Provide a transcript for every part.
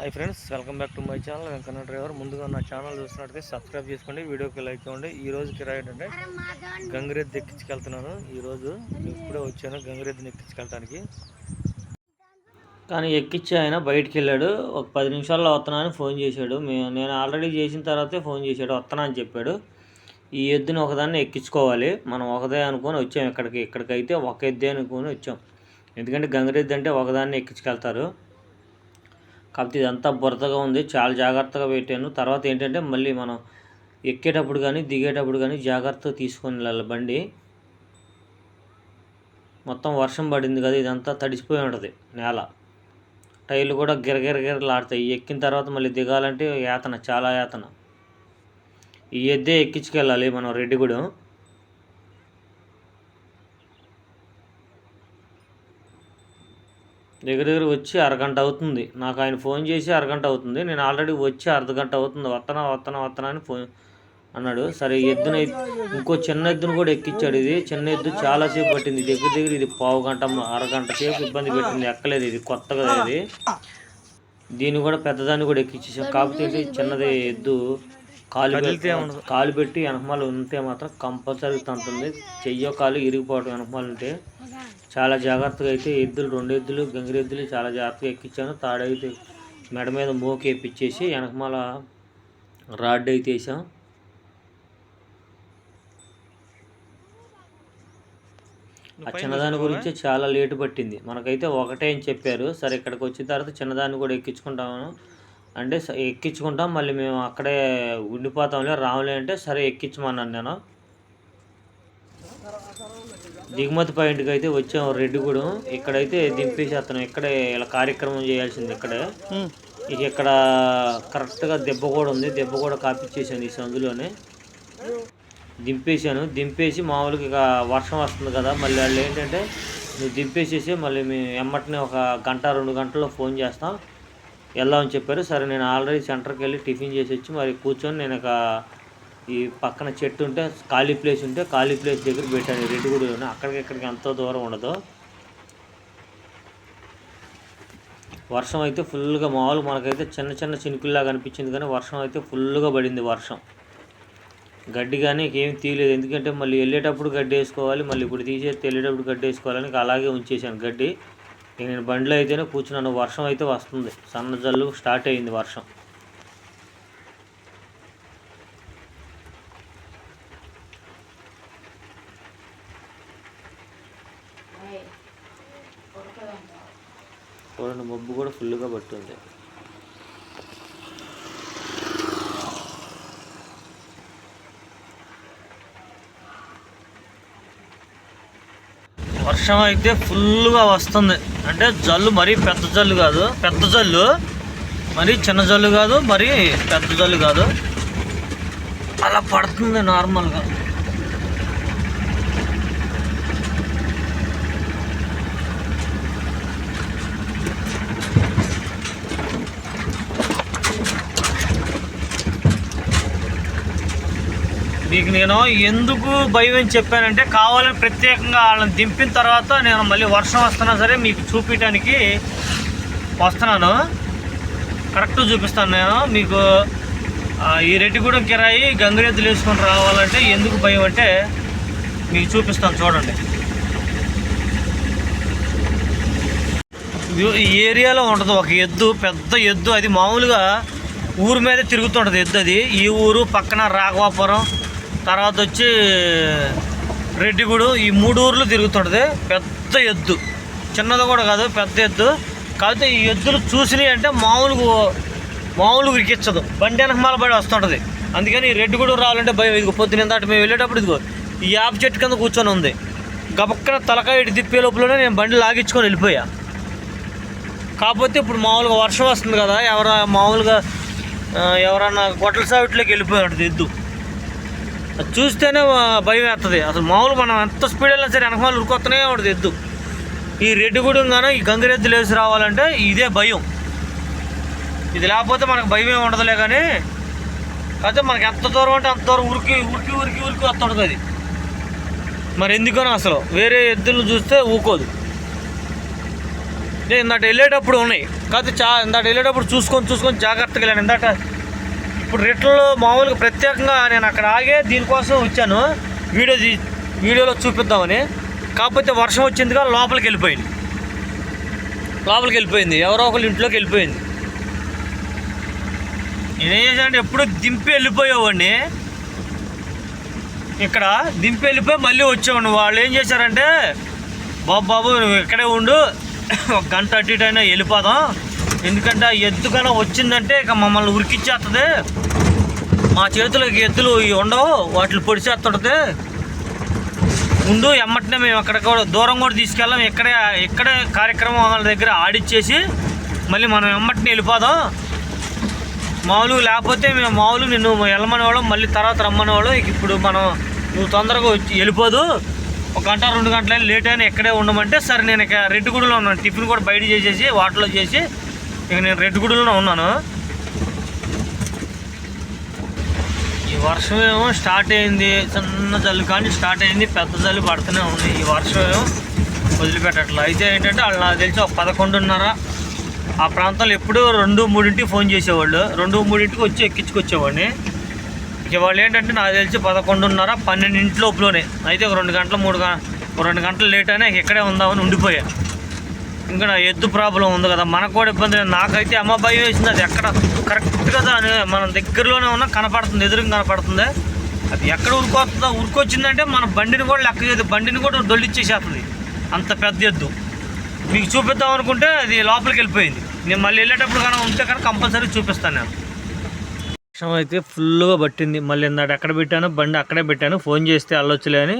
Hi friends welcome back to my channel Venkanna driver ముందుగా నా channel చూస్తున్నట్టయితే subscribe చేసుకోండి వీడియోకి లైక్ ఇవ్వండి. ఈ రోజు కిరాయి ఏంటంటే గంగిరెద్దు ఎక్కించుకెళ్తున్నాను. ఈరోజు ఇప్పుడే వచ్చాను గంగిరెద్దుని ఎక్కించుకెళ్ళటానికి. కానీ ఎక్కించి ఆయన బయటికి వెళ్ళాడు ఒక పది నిమిషాల్లో వస్తున్నా అని ఫోన్ చేశాడు. నేను ఆల్రెడీ చేసిన తర్వాతే ఫోన్ చేశాడు. వస్తున్నా అని చెప్పాడు. ఈ ఎద్దుని ఒకదాన్ని ఎక్కించుకోవాలి. మనం ఒకదే అనుకొని వచ్చాం ఇక్కడికి ఇక్కడికైతే ఒక ఎద్దే అనుకొని వచ్చాం. ఎందుకంటే గంగిరెద్దు అంటే ఒకదాన్ని ఎక్కించుకెళ్తారు. కాకపోతే ఇదంతా బురదగా ఉంది. చాలా జాగ్రత్తగా పెట్టాను తర్వాత ఏంటంటే మళ్ళీ మనం ఎక్కేటప్పుడు కానీ దిగేటప్పుడు కానీ జాగ్రత్తగా తీసుకొని వెళ్ళాలి బండి. మొత్తం వర్షం పడింది కదా ఇదంతా తడిసిపోయి ఉంటుంది నేల. టైర్లు కూడా గిరగిరగిరలాడతాయి ఎక్కిన తర్వాత మళ్ళీ దిగాలంటే యాతన చాలా యాతన. ఈ ఎద్దే ఎక్కించుకెళ్ళాలి మనం రెడ్డిగూడెం. దగ్గర దగ్గర వచ్చి అరగంట అవుతుంది. నాకు ఆయన ఫోన్ చేసి అరగంట అవుతుంది. నేను ఆల్రెడీ వచ్చి అర్ధగంట అవుతుంది. వత్తనా వత్తనా వత్తనా అని ఫోన్ అన్నాడు. సరే ఎద్దున ఇంకో చిన్న ఎద్దును కూడా ఎక్కించాడు ఇది. చిన్న ఎద్దు చాలాసేపు పట్టింది. దగ్గర దగ్గర ఇది పావు గంట అరగంట సేపు ఇబ్బంది పెట్టింది. ఎక్కలేదు ఇది. కొత్తగా ఇది. దీన్ని కూడా పెద్దదాన్ని కూడా ఎక్కించేసాం కాకపోతే చిన్నది ఎద్దు కాలు కాలు పెట్టి వెనకమాల ఉంటే మాత్రం కంపల్సరీ తంతుంది. చెయ్యో కాలు ఇరిగిపోవడం వెనకమాల ఉంటే చాలా జాగ్రత్తగా అయితే ఎద్దులు రెండు ఎద్దులు గంగిరెద్దులు చాలా జాగ్రత్తగా ఎక్కించాను. తాడైతే మెడ మీద మోకి ఎప్పించేసి వెనకమాల రాడ్ అయితే వేసాం. ఆ చిన్నదాని గురించి చాలా లేటు పట్టింది. మనకైతే ఒకటే అని చెప్పారు. సరే ఇక్కడికి వచ్చిన తర్వాత చిన్నదాన్ని కూడా ఎక్కించుకుంటాము అంటే ఎక్కించుకుంటాం. మళ్ళీ మేము అక్కడే ఉండిపోతాంలే. రాములే అంటే సరే ఎక్కించమన్నాను నేను. దిగుమతి పాయింట్కి అయితే వచ్చాం రెడ్డిగూడెం. ఇక్కడైతే దింపేసేస్తున్నాం ఇక్కడే ఇలా కార్యక్రమం చేయాల్సింది ఇక్కడే. ఇక ఇక్కడ కరెక్ట్గా దెబ్బ కూడా ఉంది. దెబ్బ కూడా కాపిచ్చేసాను ఈ సందులోనే. దింపేశాను. దింపేసి మామూలుగా ఇక వర్షం వస్తుంది కదా మళ్ళీ వాళ్ళు ఏంటంటే నువ్వు దింపేసేసి మళ్ళీ మేము ఎమ్మటనే ఒక గంట రెండు గంటల్లో ఫోన్ చేస్తాం. వెళ్దామని చెప్పారు. సరే నేను ఆల్రెడీ సెంటర్కి వెళ్ళి టిఫిన్ చేసి వచ్చి మరి కూర్చొని నేను ఒక ఈ పక్కన చెట్టు ఉంటే ఖాళీ ప్లేస్ ఉంటే ఖాళీ ప్లేస్ దగ్గర పెట్టాను. ఈ రెడ్డిగూడలోనే అక్కడికి ఇక్కడికి ఎంతో దూరం ఉండదు. వర్షం అయితే ఫుల్గా మామూలు మనకైతే చిన్న చిన్న చినుకుల్లాగా అనిపించింది కానీ వర్షం అయితే ఫుల్గా పడింది వర్షం. గడ్డి కానీ ఏం తీయలేదు. ఎందుకంటే మళ్ళీ వెళ్ళేటప్పుడు గడ్డి వేసుకోవాలి మళ్ళీ ఇప్పుడు తీసేస్తే వెళ్ళేటప్పుడు గడ్డి వేసుకోవాలని అలాగే ఉంచేసాను గడ్డి. ఇక నేను బండిలో అయితేనే కూర్చున్నాను. వర్షం అయితే వస్తుంది. సన్న జల్లు స్టార్ట్ అయింది వర్షం. చూడండి మబ్బు కూడా ఫుల్గా పట్టుంది. వర్షం అయితే ఫుల్గా వస్తుంది. అంటే జల్లు మరీ పెద్ద జల్లు కాదు. పెద్ద జల్లు మరీ చిన్న జల్లు కాదు మరీ పెద్ద జల్లు కాదు. అలా పడుతుంది నార్మల్గా. మీకు నేను ఎందుకు భయం అని చెప్పానంటే కావాలని ప్రత్యేకంగా వాళ్ళని దింపిన తర్వాత నేను మళ్ళీ వర్షం వస్తున్నా సరే మీకు చూపించడానికి వస్తున్నాను. కరెక్ట్ చూపిస్తాను నేను. మీకు ఈ రెడ్డిగూడెం కిరాయి గంగిరెద్దులు వేసుకొని రావాలంటే ఎందుకు భయం అంటే మీకు చూపిస్తాను చూడండి. ఈ ఏరియాలో ఉంటుంది ఒక ఎద్దు పెద్ద ఎద్దు. అది మామూలుగా ఊరు మీద తిరుగుతుంటుంది ఎద్దు అది. ఈ ఊరు పక్కన రాఘవాపురం తర్వాత వచ్చి రెడ్డిగూడు. ఈ మూడు ఊర్లు తిరుగుతుంటుంది. పెద్ద ఎద్దు. చిన్నది కూడా కాదు పెద్ద ఎద్దు. కాకపోతే ఈ ఎద్దులు చూసినాయి అంటే మామూలుగా మామూలుగా ఇరికిచ్చదు బండి వెనకమాల పడి వస్తుంటుంది. అందుకని ఈ రెడ్డిగూడు రావాలంటే భయం. ఇది పొద్దున దాటి మేము వెళ్ళేటప్పుడు ఇదిగో ఈ యాప్ చెట్టు కింద కూర్చొని ఉంది. గబక్కన తలకాయ ఇటు తిప్పే లోపలనే నేను బండి లాగించుకొని వెళ్ళిపోయా. కాకపోతే ఇప్పుడు మామూలుగా వర్షం వస్తుంది కదా ఎవర మామూలుగా ఎవరన్నా గొట్టల సావిట్లోకి వెళ్ళిపోయి ఉంటుంది ఎద్దు. చూస్తేనే భయం వేస్తుంది అసలు మామూలు మనం ఎంత స్పీడ్ వెళ్ళినా సరే వెనకమాల ఉరుకొత్తనే ఉంటుంది ఎద్దు. ఈ రెడ్డిగూడెం కానీ ఈ గంగిరెద్దులు వేసి రావాలంటే ఇదే భయం. ఇది లేకపోతే మనకు భయం ఏమి ఉండదులే కానీ కాకపోతే మనకి ఎంత దూరం అంటే అంత దూరం ఉరికి ఉరికి ఉరికి ఉరికి వస్తుంటుంది అది. మరి ఎందుకనో అసలు? వేరే ఎద్దులను చూస్తే ఊకోదు. నేను ఇందాట వెళ్ళేటప్పుడు ఉన్నాయి. కాదు చా ఇందాట వెళ్ళేటప్పుడు చూసుకొని చూసుకొని జాగ్రత్తగా వెళ్ళాను. ఇందాట ఇప్పుడు రిటర్న్లో మామూలుగా ప్రత్యేకంగా నేను అక్కడ ఆగే దీనికోసం వచ్చాను. వీడియో వీడియోలో చూపిద్దామని. కాకపోతే వర్షం వచ్చిందిగా లోపలికి వెళ్ళిపోయింది. లోపలికి వెళ్ళిపోయింది. ఎవరో ఒకళ్ళు ఇంట్లోకి వెళ్ళిపోయింది. నేనేం చేశానంటే ఎప్పుడు దింపి వెళ్ళిపోయేవాడిని. ఇక్కడ దింపి వెళ్ళిపోయి మళ్ళీ వచ్చేవాడిని. వాళ్ళు ఏం చేశారంటే బాబు బాబు నువ్వు ఇక్కడే ఉండు. ఒక గంట అటు ఇటు అయినా వెళ్ళిపోదాం. ఎందుకంటే ఆ ఎద్దు కన్నా వచ్చిందంటే ఇక మమ్మల్ని ఉరికిచ్చేస్తుంది మా చేతులకి ఎద్దులు ఉండవు వాటిని పొడిచేస్తుంటుంది ముందు ఎమ్మటనే మేము అక్కడ కూడా దూరం కూడా తీసుకెళ్ళాం. ఇక్కడే ఇక్కడే కార్యక్రమం వాళ్ళ దగ్గర ఆడిచ్చేసి మళ్ళీ మనం ఎమ్మటనే వెళ్ళిపోదాం. మామూలుగా లేకపోతే మేము మామూలు నిన్ను వెళ్ళమని వాళ్ళం మళ్ళీ తర్వాత రమ్మని వాళ్ళం ఇప్పుడు మనం నువ్వు తొందరగా వచ్చి వెళ్ళిపోదు. ఒక గంట రెండు గంటలైనా లేట్ అయినా ఇక్కడే ఉండమంటే సరే నేను ఇక రెడ్డిగూడలో ఉన్నాను. టిఫిన్ కూడా బయట చేసేసి వాటర్లో చేసి ఇక నేను రెడ్డిగూడలో ఉన్నాను. ఈ వర్షం ఏమో స్టార్ట్ అయింది. చిన్న జల్లు కానీ స్టార్ట్ అయింది. పెద్ద జల్లు పడుతూనే ఉంది ఈ వర్షం ఏమో వదిలిపెట్టట్లేదు. అయితే ఏంటంటే వాళ్ళు నాకు తెలిసి ఒక పదకొండున్నర ఆ ప్రాంతంలో ఎప్పుడూ రెండు మూడింటికి ఫోన్ చేసేవాళ్ళు. రెండు మూడింటికి వచ్చి ఎక్కించుకొచ్చేవాడిని. ఇక వాళ్ళు ఏంటంటే నాకు తెలిసి పదకొండున్నర పన్నెండింటి లోపులోనే. అయితే ఒక రెండు గంటలు మూడు రెండు గంటలు లేట్ అయినా ఇక్కడే ఉందామని ఉండిపోయాను ఇంకా ఎద్దు ప్రాబ్లం ఉంది కదా మనకు కూడా ఇబ్బంది లేదు. నాకైతే అమ్మ భయం వేసింది. అది ఎక్కడ కరెక్ట్గా దాని మన దగ్గరలోనే ఉన్నా కనపడుతుంది ఎదురుగా కనపడుతుంది. అది ఎక్కడ ఉరుకొస్తుందో ఉరికొచ్చిందంటే మన బండిని కూడా లెక్క చేయదు. బండిని కూడా దొల్లిచ్చేసేస్తుంది. అంత పెద్ద ఎద్దు. మీకు చూపిద్దాం అనుకుంటే అది లోపలికి వెళ్ళిపోయింది. నేను మళ్ళీ వెళ్ళేటప్పుడు కానీ ఉంటే కనుక కంపల్సరీ చూపిస్తాను నేను. వర్షం అయితే ఫుల్గా పట్టింది. మళ్ళీ ఇందాక ఎక్కడ పెట్టాను బండి అక్కడే పెట్టాను. ఫోన్ చేస్తే వెళ్ళొచ్చులే అని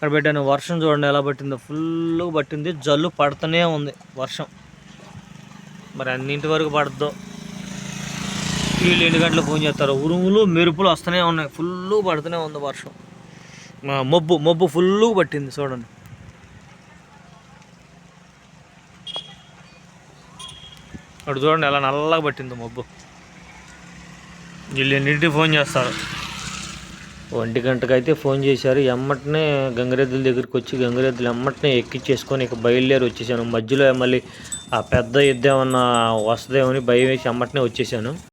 అక్కడ పెట్టాను. వర్షం చూడండి ఎలా పట్టిందో. ఫుల్ పట్టింది. జల్లు పడుతూనే ఉంది వర్షం. మరి అన్నింటి వరకు పడద్దో. వీళ్ళు ఎన్ని గంటలు ఫోన్ చేస్తారు? ఉరుములు మెరుపులు వస్తూనే ఉన్నాయి. ఫుల్ పడుతూనే ఉంది వర్షం. మబ్బు మబ్బు ఫుల్ పట్టింది చూడండి. అటు చూడండి ఎలా నల్లగా పట్టింది మబ్బు. వీళ్ళు ఎన్నింటికి ఫోన్ చేస్తారు? ఒంటి గంటకు అయితే ఫోన్ చేశారు. ఎమ్మటనే గంగరెద్దుల దగ్గరికి వచ్చి గంగరెద్దులు ఎమ్మటనే ఎక్కిచ్చేసుకొని ఇక బయలుదేరి వచ్చేసాను. మధ్యలో మళ్ళీ ఆ పెద్ద ఎద్దు ఏమన్నా అని భయం వేసి ఎమ్మటనే వచ్చేసాను.